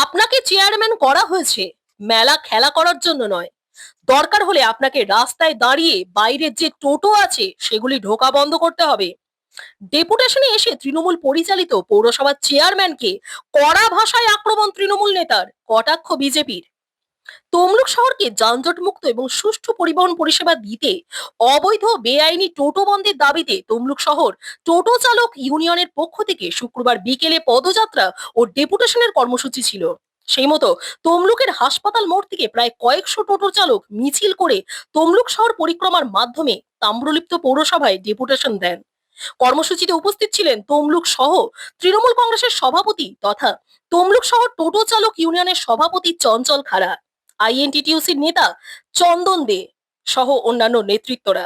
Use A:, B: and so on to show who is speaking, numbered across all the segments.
A: আপনাকে চেয়ারম্যান করা হয়েছে। মেলা খেলা করার জন্য নয়। দরকার হলে আপনাকে রাস্তায় দাঁড়িয়ে বাইরের যে টোটো আছে, সেগুলি ঢোকা বন্ধ করতে হবে। ডেপুটেশনে এসে তৃণমূল পরিচালিত পৌরসভার চেয়ারম্যানকে কড়া ভাষায় আক্রমণ তৃণমূল নেতার। কটাক্ষ বিজেপির। তমলুক শহরকে যানজট মুক্ত এবং সুষ্ঠু পরিবহন পরিষেবা দিতে অবৈধ বেআইনি টোটো বন্ধের দাবিতে তমলুক শহর টোটো চালক ইউনিয়নের পক্ষ থেকে শুক্রবার বিকেলে পদযাত্রা ও ডেপুটেশনের কর্মসূচি ছিল। সেই মতো তমলুকের হাসপাতাল মোড় থেকে প্রায় কয়েকশো টোটো চালক মিছিল করে তমলুক শহর পরিক্রমার মাধ্যমে তাম্রলিপ্ত পৌরসভায় ডেপুটেশন দেন। কর্মসূচিতে উপস্থিত ছিলেন তমলুক সহ তৃণমূল কংগ্রেসের সভাপতি তথা তমলুক শহর টোটো চালক ইউনিয়নের সভাপতি চঞ্চল খাড়া। আইএনটিটিউসির নেতা চন্দন দে সহ অন্যান্য নেতৃত্বরা।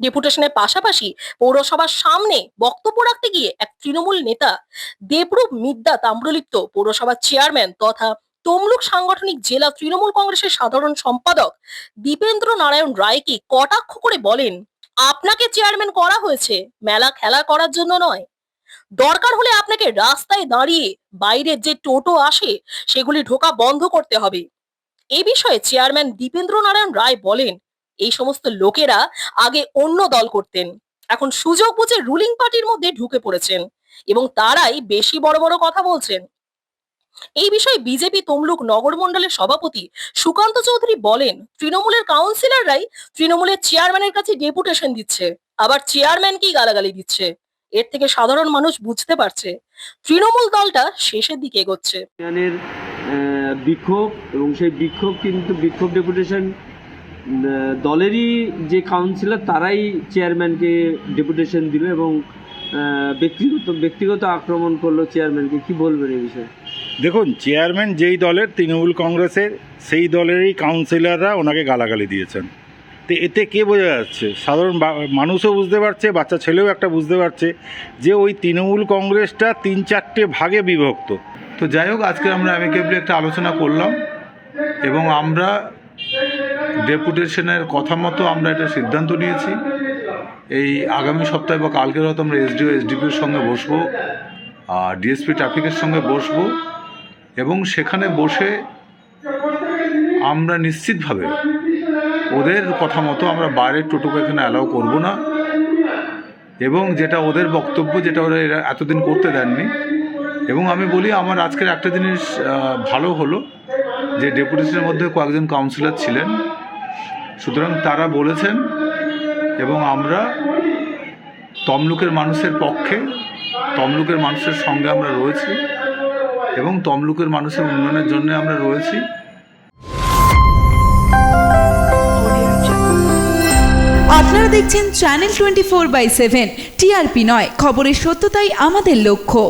A: ডেপুটেশনের পাশাপাশি পৌরসভার সামনে বক্তব্য রাখতে গিয়ে এক তৃণমূল নেতা দেবরূপ মিদ্যা তাম্রলিপ্ত পৌরসভার চেয়ারম্যান তথা তমলুক সাংগঠনিক জেলা তৃণমূল কংগ্রেসের সাধারণ সম্পাদক দীপেন্দ্র নারায়ণ রায়কে কটাক্ষ করে বলেন, আপনাকে চেয়ারম্যান করা হয়েছে, মেলা খেলা করার জন্য নয়। দরকার হলে আপনাকে রাস্তায় দাঁড়িয়ে বাইরের যে টোটো আসে সেগুলি ঢোকা বন্ধ করতে হবে। এই বিষয়ে চেয়ারম্যান দীপেন্দ্র নারায়ণ রায় বলেন, এই সমস্ত লোকেরা আগে অন্য দল করতেন। এখন সুযোগ বুঝে রুলিং পার্টির মধ্যে ঢুকে পড়েছেন এবং তারাই বেশি বড় বড় কথা বলছেন। এই বিষয়ে বিজেপি তমলুক নগর মণ্ডলের সভাপতি সুকান্ত চৌধুরী বলেন, তৃণমূলের কাউন্সিলররাই তৃণমূলের চেয়ারম্যানের কাছে ডেপুটেশন দিচ্ছে, আবার চেয়ারম্যানকেই গালাগালি দিচ্ছে। এর থেকে সাধারণ মানুষ বুঝতে পারছে, তৃণমূল দলটা শেষের দিকে এগোচ্ছে।
B: বিক্ষোভ এবং সেই বিক্ষোভ কিন্তু, বিক্ষোভ ডেপুটেশন দলেরই যে কাউন্সিলর তারাই চেয়ারম্যানকে ডেপুটেশন দিল এবং ব্যক্তিগত ব্যক্তিগত আক্রমণ করল চেয়ারম্যানকে কি বলবেন এই বিষয়ে?
C: দেখুন চেয়ারম্যান যেই দলের, তৃণমূল কংগ্রেসের, সেই দলেরই কাউন্সিলররা ওনাকে গালাগালি দিয়েছেন। তো এতে কে বোঝা যাচ্ছে? সাধারণ মানুষও বুঝতে পারছে, বাচ্চা ছেলেও একটা বুঝতে পারছে যে ওই তৃণমূল কংগ্রেসটা তিন চারটে ভাগে বিভক্ত।
D: তো যাই হোক, আজকে আমরা অ্যামিকেবলি একটা আলোচনা করলাম এবং আমরা ডেপুটেশনের কথা মতো আমরা এটা সিদ্ধান্ত নিয়েছি। এই আগামী সপ্তাহে বা কালকের হয়তো আমরা এসডিও এসডিপির সঙ্গে বসবো, আর ডিএসপি ট্রাফিকের সঙ্গে বসবো এবং সেখানে বসে আমরা নিশ্চিতভাবে ওদের কথা মতো আমরা বাইরের টোটোকে এখানে অ্যালাউ করব না। এবং যেটা ওদের বক্তব্য, যেটা ওরা এরা এতদিন করতে দেননি এবং আমি বলি, আমার আজকের একটা জিনিস ভালো হলো যে ডেপুটেশনের মধ্যে কয়েকজন কাউন্সিলর ছিলেন। সুতরাং তারা বলেছেন এবং আমরা তমলুকের মানুষের পক্ষে, তমলুকের মানুষের সঙ্গে আমরা রয়েছি এবং তমলুকের মানুষের উন্নয়নের জন্য আমরা রয়েছি।
E: আপনারা দেখছেন channel twenty four by seven TRP নয়, খবরের সত্যতাই আমাদের লক্ষ্য।